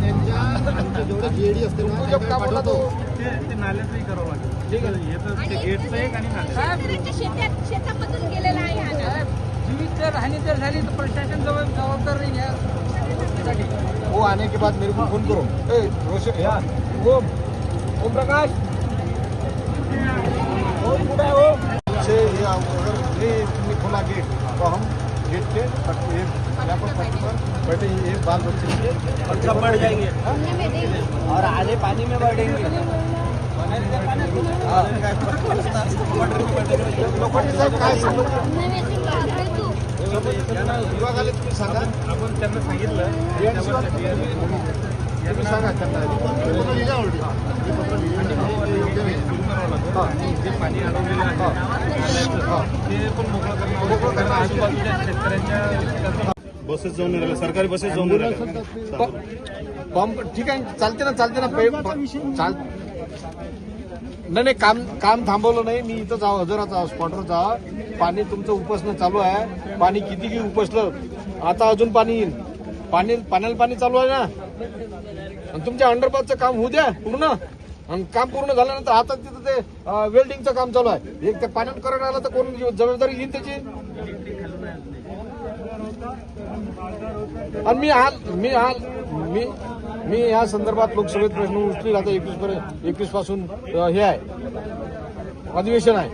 हे शेतामधून गेलेला आहे हा ना जीवित जर हानी जर झाली तर प्रशासन जवळ जबाबदार नाही घ्या वो आने के बाद मेरे को फोन करो ए रोशन यार ओम ओम प्रकाश ओम कुठे आहे ओम से ये अगर ये तुमने खोला गेट तो हम गेट के ये बैठे ये बाल बच्चे और सब बढ़ जाएंगे और आधे पाणी में बढ़ेंगे लोखंडे साहेब काय सांगू पुण्य में देंगे तू विभागाला तुम्ही सांगा आपण त्यांना सांगितलं BNC वर तुम्ही सांगा त्यांना जे पाणी अडवलेलं आहे. नाल्याचं, ते पण मोकळं करणं कारण आजूबाजूच्या शेतकऱ्यांच्या बसेस जाऊन नाही राहिल्या सरकारी बसेस जाऊन नाही. राहिल्या पंप ठीक आहे चालते ना चालते ना पे- चाल नाही नाही काम काम थांबवलं नाही. मी इथं जाऊ हजराचा स्पॉटवर जा. पाणी तुमचं उपसणं चालू आहे. पाणी किती की उपसलं आता अजून पाणी येईल. पाणी पाण्याला पाणी चालू आहे ना? आणि तुमच्या अंडरपासचं काम होऊ द्या पूर्ण. आणि काम पूर्ण झाल्यानंतर आता तिथं ते अं, वेल्डिंगचं काम चालू आहे. एक ते पाण्यात करंट आलं तर कोण जबाबदारी घेईन त्याची? आणि मी हाल मी हाल मी मी या संदर्भात लोकसभेत प्रश्न उचलील आता एकवीस पर्यंत एकवीसपासून हे आहे. अधिवेशन आहे.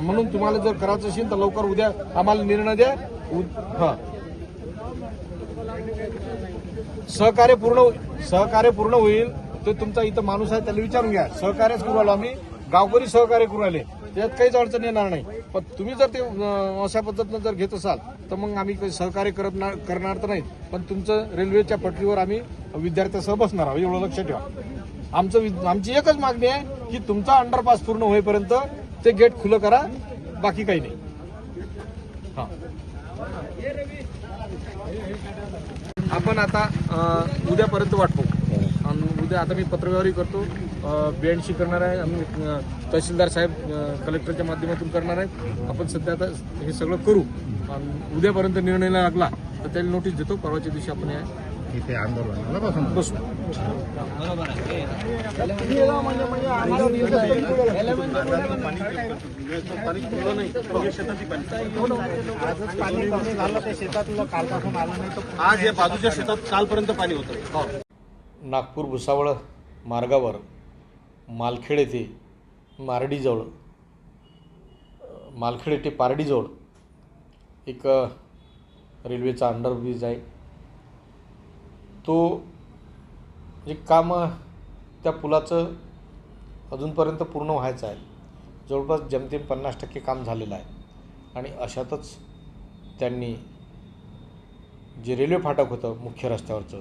म्हणून तुम्हाला जर करायचं असेल तर लवकर उद्या आम्हाला निर्णय द्या. उ- हा. सहकार्य पूर्ण हो, सहकार्य पूर्ण होईल. ते तुमचा इथं माणूस आहे त्याला विचारून घ्या. सहकार्यच करू आलो आम्ही. गावकरी सहकार्य करू राहिले. त्यात काहीच अडचण येणार नाही. पण तुम्ही जर ते अशा पद्धतीनं जर घेत असाल तर मग आम्ही काही सहकार्य करणार करणार तर नाही पण तुमचं रेल्वेच्या पटरीवर आम्ही विद्यार्थ्यासह बसणार आहोत. एवढं लक्ष ठेवा. आमचं आमची एकच मागणी आहे की तुमचा अंडरपास पूर्ण होईपर्यंत ते गेट खुलं करा बाकी काही नाही. हां. आपण आता उद्यापर्यंत वाटतो आणि उद्या आता मी पत्रव्यवहारही करतो. बीएनसी करणार आहे. आणि अ, तहसीलदार साहेब कलेक्टरच्या माध्यमातून करणार आहेत आपण सध्या आता हे सगळं करू. उद्यापर्यंत निर्णय नाही लागला तर त्याला नोटीस देतो. परवाच्या दिवशी आपण या. इथे आंदोलन बसू. आज या बाजूच्या शेतात कालपर्यंत पाणी होतं. नागपूर भुसावळ मार्गावर मालखेड येथे मारडीजवळ मालखेड येथे पारडीजवळ एक रेल्वेचा अंडरब्रिज आहे. तो जे काम त्या पुलाचं अजूनपर्यंत पूर्ण व्हायचं आहे. जवळपास जमतेम पन्नास टक्के काम झालेलं आहे. आणि अशातच त्यांनी जे रेल्वे फाटक होतं मुख्य रस्त्यावरचं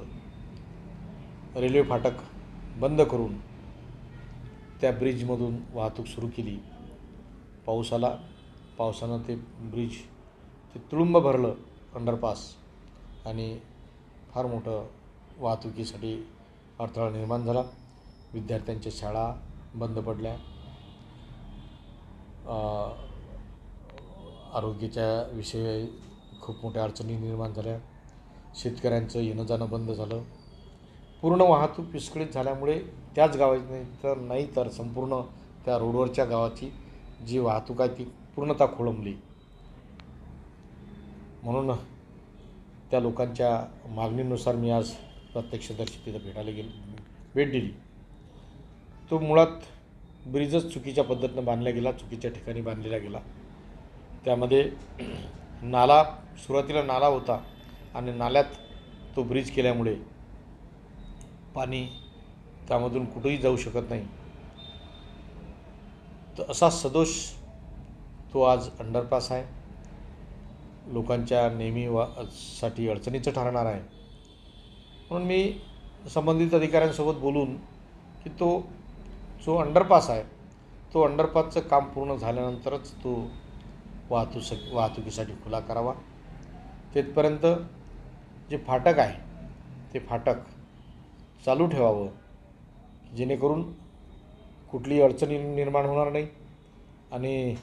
रेल्वे फाटक बंद करून त्या ब्रिजमधून वाहतूक सुरू केली. पाऊस आला पावसानं ते ब्रिज ते तुळुंब भरलं अंडरपास आणि फार मोठं वाहतुकीसाठी अडथळा निर्माण झाला. विद्यार्थ्यांच्या शाळा बंद पडल्या. आरोग्याच्या विषयी खूप मोठ्या अडचणी निर्माण झाल्या. शेतकऱ्यांचं येणं जाणं बंद झालं. पूर्ण वाहतूक विस्कळीत झाल्यामुळे त्याच गावाची नाही तर नाही तर संपूर्ण त्या रोडवरच्या गावाची जी वाहतूक आहे ती पूर्णतः खोळंबली. म्हणून त्या लोकांच्या मागणीनुसार मी आज प्रत्यक्षदर्शी तिथं भेटायला गेलो. भेट दिली. तो मुळात ब्रिजच चुकीच्या पद्धतीनं बांधला गेला चुकीच्या ठिकाणी बांधलेला गेला. त्यामध्ये नाला सुरुवातीला नाला होता आणि नाल्यात तो ब्रिज केल्यामुळे पाणी त्यामधून कुठंही जाऊ शकत नाही. तर असा सदोष तो आज अंडरपास आहे. लोकांच्या नेहमी वा साठी अडचणीचं ठरणार आहे. म्हणून मी संबंधित अधिकाऱ्यांसोबत बोलून की तो जो अंडरपास आहे तो अंडरपासचं काम पूर्ण झाल्यानंतरच तो वाहतूक वाहतुकीसाठी खुला करावा. तिथपर्यंत जे फाटक आहे ते फाटक चालू ठेवावं जेणेकरून कुठलीही अडचणी निर्माण होणार नाही. आणि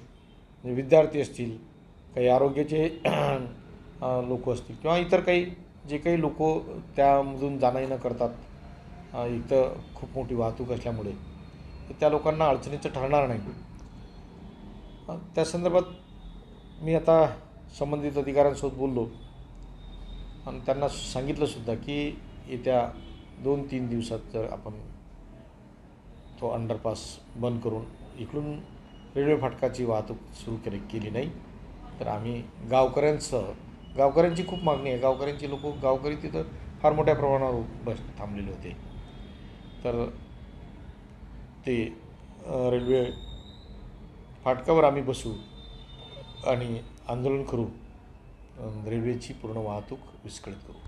जे विद्यार्थी असतील काही आरोग्याचे लोक असतील किंवा इतर काही जे काही लोक त्यामधून जाणं येणं करतात इथं खूप मोठी वाहतूक असल्यामुळे त्या लोकांना अडचणीचं ठरणार नाही. त्या संदर्भात मी आता संबंधित अधिकाऱ्यांसोबत बोललो. आणि त्यांना सांगितलंसुद्धा की येत्या दोन तीन दिवसात जर आपण तो अंडरपास बंद करून इकडून रेल्वे फाटकाची वाहतूक सुरू केली केली नाही तर आम्ही गावकऱ्यांसह गावकऱ्यांची खूप मागणी आहे. गावकऱ्यांची लोक गावकरी तिथं फार मोठ्या प्रमाणावर बस थांबलेले होते. तर ते रेल्वे फाटकावर आम्ही बसू आणि आंदोलन करू रेल्वेची पूर्ण वाहतूक विस्कळीत करू.